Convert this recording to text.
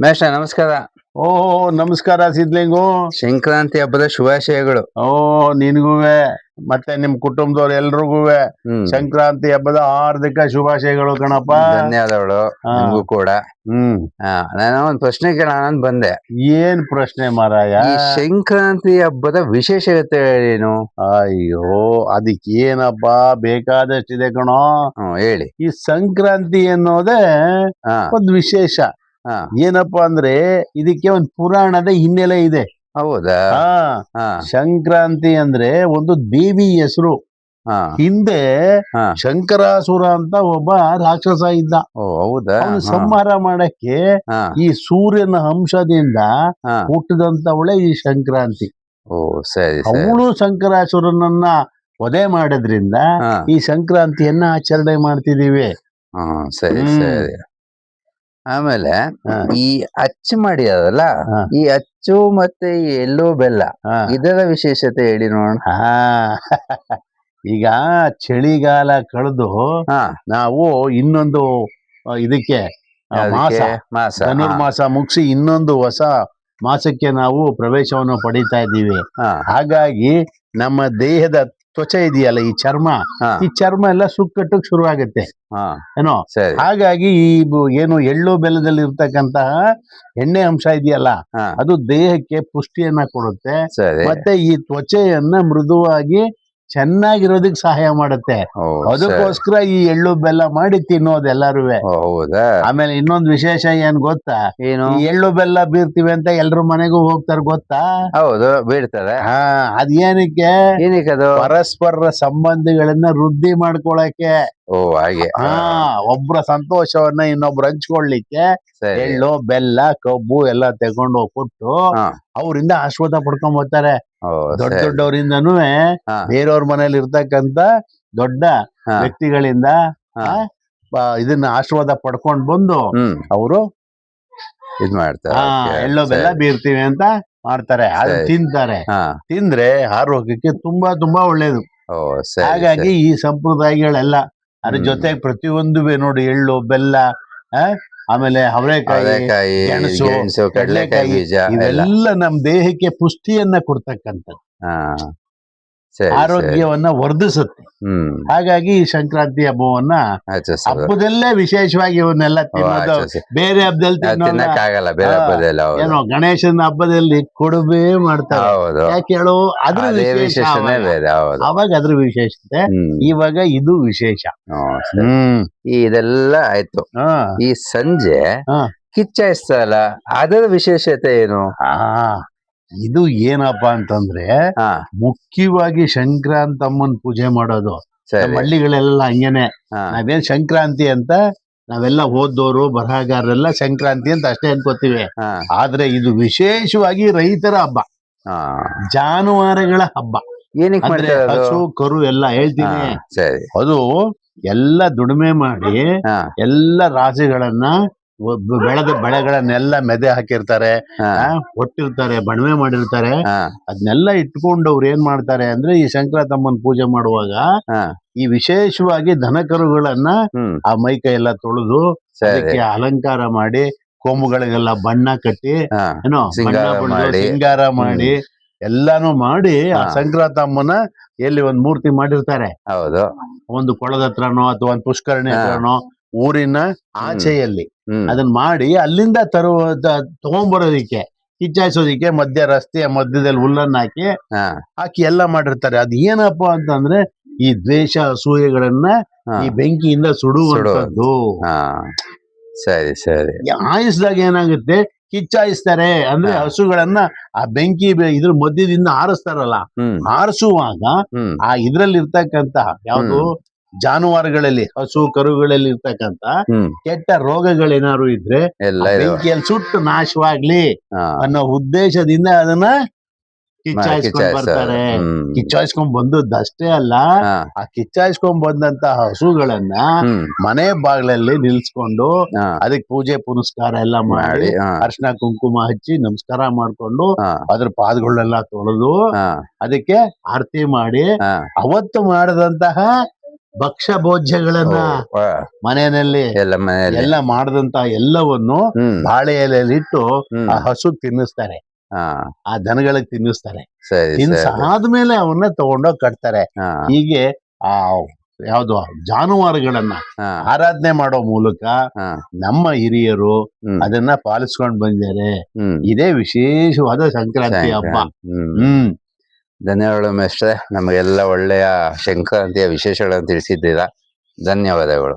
ಮೇಷ ನಮಸ್ಕಾರ. ಓ ನಮಸ್ಕಾರ ಸಿದ್ಲಿಂಗು. ಸಂಕ್ರಾಂತಿ ಹಬ್ಬದ ಶುಭಾಶಯಗಳು. ಓ ನಿನ್ಗೂವೆ ಮತ್ತೆ ನಿಮ್ ಕುಟುಂಬದವ್ರು ಎಲ್ರಿಗೂ ಹ್ಮ್. ಸಂಕ್ರಾಂತಿ ಹಬ್ಬದ ಹಾರ್ದಿಕ ಶುಭಾಶಯಗಳು ಕಣಪ್ಪ. ಧನ್ಯವಾದಗಳು ನಿಮಗೂ ಕೂಡ. ಹ್ಮ್. ನಾನು ಒಂದ್ ಪ್ರಶ್ನೆ ಕೇಳೋಣ ಬಂದೆ. ಏನ್ ಪ್ರಶ್ನೆ ಮಾರಾಯ? ಸಂಕ್ರಾಂತಿ ಹಬ್ಬದ ವಿಶೇಷತೆ ಏನು? ಅಯ್ಯೋ ಅದಕ್ಕೆ ಏನಪ್ಪ ಬೇಕಾದಷ್ಟಿದೆ ಕಣೋ. ಹೇಳಿ. ಈ ಸಂಕ್ರಾಂತಿ ಅನ್ನೋದೇ ಒಂದು ವಿಶೇಷ. ಏನಪ್ಪಾ ಅಂದ್ರೆ ಇದಕ್ಕೆ ಒಂದು ಪುರಾಣದ ಹಿನ್ನೆಲೆ ಇದೆ. ಹೌದಾ? ಸಂಕ್ರಾಂತಿ ಅಂದ್ರೆ ಒಂದು ದೇವಿ ಹೆಸರು. ಹಿಂದೆ ಶಂಕರಾಸುರ ಅಂತ ಒಬ್ಬ ರಾಕ್ಷಸ ಇದ್ದ. ಹೌದಾ? ಸಂಹಾರ ಮಾಡಕ್ಕೆ ಈ ಸೂರ್ಯನ ಅಂಶದಿಂದ ಹುಟ್ಟದಂತವಳೆ ಈ ಸಂಕ್ರಾಂತಿ. ಓ ಸರಿ ಅವಳು ಶಂಕರಾಸುರನನ್ನ ವಧೆ ಮಾಡೋದ್ರಿಂದ ಈ ಸಂಕ್ರಾಂತಿಯನ್ನ ಆಚರಣೆ ಮಾಡ್ತಿದೀವಿ ಹ್ಮ್ ಸರಿ ಸರಿ. ಆಮೇಲೆ ಈ ಅಚ್ಚು ಮಾಡಿ ಅದಲ್ಲ ಈ ಅಚ್ಚು ಮತ್ತೆ ಈ ಎಲ್ಲೋ ಬೆಲ್ಲ ಇದರ ವಿಶೇಷತೆ ಹೇಳಿ ನೋಡೋಣ. ಈಗ ಚಳಿಗಾಲ ಕಳೆದು ನಾವು ಇನ್ನೊಂದು ಇದಕ್ಕೆ ಮಾಸ ಮಾಸ. ಧನುರ್ಮಾಸ ಮುಗಿಸಿ ಇನ್ನೊಂದು ಹೊಸ ಮಾಸಕ್ಕೆ ನಾವು ಪ್ರವೇಶವನ್ನು ಪಡಿತಾ ಇದ್ದೀವಿ. ಹಾಗಾಗಿ ನಮ್ಮ ದೇಹದ ತ್ವಚೆ ಇದೆಯಲ್ಲ ಈ ಚರ್ಮ? ಈ ಚರ್ಮ ಎಲ್ಲ ಸುಕ್ಕಟ್ಟಕ್ ಶುರು ಆಗುತ್ತೆ ಏನೋ? ಹಾಗಾಗಿ ಈ ಏನು ಎಳ್ಳು ಬೆಲ್ಲದಲ್ಲಿ ಇರ್ತಕ್ಕಂತಹ ಎಣ್ಣೆ ಅಂಶ ಇದೆಯಲ್ಲ ಅದು ದೇಹಕ್ಕೆ ಪುಷ್ಟಿಯನ್ನ ಕೊಡುತ್ತೆ. ಮತ್ತೆ ಈ ತ್ವಚೆಯನ್ನ ಮೃದುವಾಗಿ ಚೆನ್ನಾಗಿರೋದಕ್ಕೆ ಸಹಾಯ ಮಾಡುತ್ತೆ. ಅದಕ್ಕೋಸ್ಕರ ಈ ಎಳ್ಳು ಬೆಲ್ಲ ಮಾಡಿ ತಿನ್ನೋದು ಎಲ್ಲಾರು ಓ, ಹೌದಾ? ಆಮೇಲೆ ಇನ್ನೊಂದು ವಿಶೇಷ ಏನ್ ಗೊತ್ತಾ? ಏನು? ಎಳ್ಳು ಬೆಲ್ಲ ಬೀರ್ತೀವಿ ಅಂತ ಎಲ್ರ ಮನೆಗೂ ಹೋಗ್ತಾರ ಗೊತ್ತಾ? ಹೌದು ಬೀರ್ತಾರೆ. ಹಾ ಅದೇನಕ್ಕೆ ಏನಕ್ಕೆ ಅದು? ಪರಸ್ಪರ ಸಂಬಂಧಗಳನ್ನ ವೃದ್ಧಿ ಮಾಡ್ಕೊಳಕ್ಕೆ. ಓ ಹಾಗೆ. ಹಾ ಒಬ್ರ ಸಂತೋಷವನ್ನ ಇನ್ನೊಬ್ರು ಹಂಚ್ಕೊಳ್ಲಿಕ್ಕೆ ಸರಿ. ಎಳ್ಳು ಬೆಲ್ಲ ಕಬ್ಬು ಎಲ್ಲ ತಗೊಂಡು ಕೊಟ್ಟು ಹಾ. ಅವರಿಂದ ಆಶೀರ್ವಾದ ಪಡ್ಕೊಂಡ್ ಬರ್ತಾರೆ. ಓ ದೊಡ್ಡ ಸರಿ. ದೊಡ್ಡವರಿಂದನೂ ಹಾ. ಬೇರೆಯವ್ರ ಮನೇಲಿ ಇರ್ತಕ್ಕಂತ ದೊಡ್ಡ ಹಾ. ವ್ಯಕ್ತಿಗಳಿಂದ ಹಾ. ಆ, ಬ- ಇದನ್ನ ಆಶೀರ್ವಾದ ಪಡ್ಕೊಂಡ್ ಬಂದು ಹ್ಮ್. ಅವರು ಇದ್ ಮಾಡ್ತಾರೆ. okay, ಎಳ್ಳು ಬೆಲ್ಲ ಸರಿ. ಬೀರ್ತೀವಿ ಅಂತ ಮಾಡ್ತಾರೆ. ಅದು ಸರಿ. ತಿಂತಾರೆ. ಹಾ. ತಿಂದ್ರೆ ಆರೋಗ್ಯಕ್ಕೆ ತುಂಬಾ ತುಂಬಾ ಒಳ್ಳೇದು. ಓ ಸರಿ ಹಾಗಾಗಿ ಸರಿ. ಈ ಸಂಪ್ರದಾಯಗಳೆಲ್ಲ ಅದ್ರ. ಜೊತೆಗೆ ಪ್ರತಿಯೊಂದು ನೋಡಿ ಎಳ್ಳು ಬೆಲ್ಲ ಆಮೇಲೆ ಅವರೆಕಾಯಿ ಗೆಣಸು, ಕಡಲೆಕಾಯಿ ಬೀಜ ಇವೆಲ್ಲ ನಮ್ ದೇಹಕ್ಕೆ ಪುಷ್ಟಿಯನ್ನ ಕೊಡ್ತಕ್ಕಂಥದ್ದು. ಆರೋಗ್ಯವನ್ನ ವರ್ಧಿಸುತ್ತೆ. ಹ್ಮ್. ಹಾಗಾಗಿ ಈ ಸಂಕ್ರಾಂತಿ ಹಬ್ಬವನ್ನ ಹಬ್ಬದಲ್ಲೇ ವಿಶೇಷವಾಗಿ ಇವನ್ನೆಲ್ಲ ತಿನ್ನೋದು ಬೇರೆ ಹಬ್ಬದಲ್ಲಿ ತಿನ್ನಕ್ಕಾಗಲ್ಲ ಬೇರೆ ಹಾ, ಹಬ್ಬದಲ್ಲಿ ಏನೋ ಗಣೇಶನ ಹಬ್ಬದಲ್ಲಿ ಕೊಡುಬೆ ಮಾಡ್ತಾರೆ. ಯಾಕೆ ಹೇಳು? ಅದ್ರ ಅದೇ ವಿಶೇಷ ವಿಶೇಷನೇ. ಬೇರೆ ಅವಾಗ ಅದ್ರ ವಿಶೇಷತೆ ಇವಾಗ ಇದು ವಿಶೇಷ. ಇದೆಲ್ಲ ಆಯ್ತು. ಈ ಸಂಜೆ. ಕಿಚ್ಚಾಯಿಸ್ತಲ್ಲ ಅದರ ವಿಶೇಷತೆ ಏನು? ಇದು ಏನಪ್ಪಾ ಅಂತಂದ್ರೆ ಮುಖ್ಯವಾಗಿ ಮುಖ್ಯವಾಗಿ ಸಂಕ್ರಾಂತಮ್ಮನ್ ಪೂಜೆ ಮಾಡೋದು. ಸರಿ. ನಮ್ಮ ಹಳ್ಳಿಗಳೆಲ್ಲ ಹಂಗೇನೆ. ಹಾ. ನಾವೇನ್ ಸಂಕ್ರಾಂತಿ ಅಂತ ನಾವೆಲ್ಲ ಓದೋರು ಬರಹಗಾರರೆಲ್ಲ ಸಂಕ್ರಾಂತಿ ಅಂತ ಅಷ್ಟೇ ಅನ್ಕೋತೀವಿ. ಹಾ. ಆದ್ರೆ ಇದು ವಿಶೇಷವಾಗಿ ರೈತರ ಹಬ್ಬ. ಹಾ. ಜಾನುವಾರುಗಳ ಹಬ್ಬ. ಏನಕ್ಕೆ ಅಂದ್ರೆ ಮಾಡ್ತಾರೆ ಅದು? ಹಸು ಕರು ಎಲ್ಲ ಹಾ, ಹೇಳ್ತೀನಿ ಸರಿ. ಅದು ಎಲ್ಲ ದುಡಿಮೆ ಮಾಡಿ ಹಾ. ಎಲ್ಲ ರಾಶಿಗಳನ್ನ ಒಬ್ಬ ಬೆಳೆದ ಬೆಳೆಗಳನ್ನೆಲ್ಲ ಮೆದೆ ಹಾಕಿರ್ತಾರೆ ಹೊಟ್ಟಿರ್ತಾರೆ ಬಣವೆ ಮಾಡಿರ್ತಾರೆ. ಅದನ್ನೆಲ್ಲ ಇಟ್ಕೊಂಡು ಅವ್ರು ಏನ್ ಮಾಡ್ತಾರೆ ಅಂದ್ರೆ ಈ ಸಂಕ್ರಾಂತಮ್ಮನ್ ಪೂಜೆ ಮಾಡುವಾಗ ಈ ವಿಶೇಷವಾಗಿ ದನಕರುಗಳನ್ನ ಆ ಮೈಕೈ ಎಲ್ಲ ತೊಳೆದು ಅದಕ್ಕೆ ಅಲಂಕಾರ ಮಾಡಿ ಕೊಂಬುಗಳಿಗೆಲ್ಲ ಬಣ್ಣ ಕಟ್ಟಿ ಏನೋ ಸಿಂಗಾರ ಮಾಡಿ. ಎಲ್ಲಾನು ಮಾಡಿ ಆ ಸಂಕ್ರಾತಮ್ಮನ ಸಂಕ್ರಾಂತಮ್ಮನ ಎಲ್ಲಿ ಒಂದ್ ಮೂರ್ತಿ ಮಾಡಿರ್ತಾರೆ. ಹೌದು. ಒಂದು ಕೊಳದ ಹತ್ರನೋ ಅಥವಾ ಒಂದು ಪುಷ್ಕರಣಿ ಹತ್ರನೋ ಊರಿನ ಆಚೆಯಲ್ಲಿ. ಅದನ್ನ ಮಾಡಿ ಅಲ್ಲಿಂದ ತರುವ ತಗೊಂಡ್ಬರೋದಿಕ್ಕೆ ಕಿಚ್ಚಾಯಿಸೋದಿಕ್ಕೆ ಮಧ್ಯ ರಸ್ತೆಯ ಮಧ್ಯದಲ್ಲಿ ಹುಲ್ಲನ್ನ ಹಾಕಿ ಹಾಕಿ ಎಲ್ಲ ಮಾಡಿರ್ತಾರೆ. ಅದ್ ಏನಪ್ಪ ಅಂತಂದ್ರೆ ಈ ದ್ವೇಷ ಅಸೂಯೆಗಳನ್ನ ಈ ಬೆಂಕಿಯಿಂದ ಸುಡುವಂತದ್ದು ಸರಿ ಸರಿ. ಆಯಿಸಿದಾಗ ಏನಾಗುತ್ತೆ? ಕಿಚ್ಚಾಯಿಸ್ತಾರೆ ಅಂದ್ರೆ. ಹಸುಗಳನ್ನ ಆ ಬೆಂಕಿ ಇದ್ರ ಮಧ್ಯದಿಂದ ಆರಿಸ್ತಾರಲ್ಲ. ಆರಿಸುವಾಗ ಆ ಇದ್ರಲ್ಲಿ ಇರ್ತಕ್ಕಂತಹ ಯಾವುದು ಜಾನುವಾರುಗಳಲ್ಲಿ ಹಸು ಕರುಗಳಲ್ಲಿ ಇರ್ತಕ್ಕಂತ ಕೆಟ್ಟ ರೋಗಗಳೇನಾದ್ರು ಇದ್ರೆ ಬೆಂಕಿಯಲ್ಲಿ ಸುಟ್ಟು ನಾಶವಾಗ್ಲಿ ಅನ್ನೋ ಉದ್ದೇಶದಿಂದ ಅದನ್ನ ಕಿಚ್ಚಾಯಿಸ್ಕೊಂಡ್. ಬರ್ತಾರೆ. ಕಿಚ್ಚಾಯಿಸ್ಕೊಂಡ್ ಬಂದದ್ದಷ್ಟೇ ಅಲ್ಲ ಆ ಕಿಚ್ಚಾಯಿಸ್ಕೊಂಡ್ ಬಂದಂತ ಹಸುಗಳನ್ನ ಮನೆ ಬಾಗ್ಲಲ್ಲಿ ನಿಲ್ಸ್ಕೊಂಡು ಅದಕ್ಕೆ ಪೂಜೆ ಪುನಸ್ಕಾರ ಎಲ್ಲ ಮಾಡಿ ಅರ್ಶನ ಕುಂಕುಮ ಹಚ್ಚಿ ನಮಸ್ಕಾರ ಮಾಡ್ಕೊಂಡು ಅದ್ರ ಪಾದಗಳನ್ನೆಲ್ಲ ತೊಳೆದು ಅದಕ್ಕೆ ಆರತಿ ಮಾಡಿ ಅವತ್ತು ಮಾಡಿದಂತಹ ಭಕ್ಷ್ಯ ಭೋಜ್ಯಗಳನ್ನ ಮನೆಯಲ್ಲಿ ಎಲ್ಲ ಮನೆಯಲ್ಲಿ. ಎಲ್ಲ ಮಾಡದಂತ ಎಲ್ಲವನ್ನು ಬಾಳೆ ಎಲೆಯಲ್ಲಿ ಇಟ್ಟು ಆ ಹಸು ತಿನ್ನಿಸ್ತಾರೆ. ಆ ದನಗಳಿಗೆ ತಿನ್ನಿಸ್ತಾರೆ. ಆದ್ಮೇಲೆ ಅವನ್ನ ತಗೊಂಡೋಗಿ ಕಟ್ತಾರೆ. ಹೀಗೆ ಆ ಯಾವ್ದು ಜಾನುವಾರುಗಳನ್ನ ಆರಾಧನೆ ಮಾಡೋ ಮೂಲಕ ನಮ್ಮ ಹಿರಿಯರು ಅದನ್ನ ಪಾಲಿಸ್ಕೊಂಡ್ ಬಂದಿದ್ದಾರೆ. ಇದೇ ವಿಶೇಷವಾದ ಸಂಕ್ರಾಂತಿ ಹಬ್ಬ. ಹ್ಮ್. ಧನ್ಯವಾದಗಳು ಮೇಷ್ಟ್ರೆ. ನಮಗೆಲ್ಲ ಒಳ್ಳೆಯ ಸಂಕ್ರಾಂತಿಯ ವಿಶೇಷಗಳನ್ನು ತಿಳಿಸಿದ್ದೀರಾ. ಧನ್ಯವಾದಗಳು.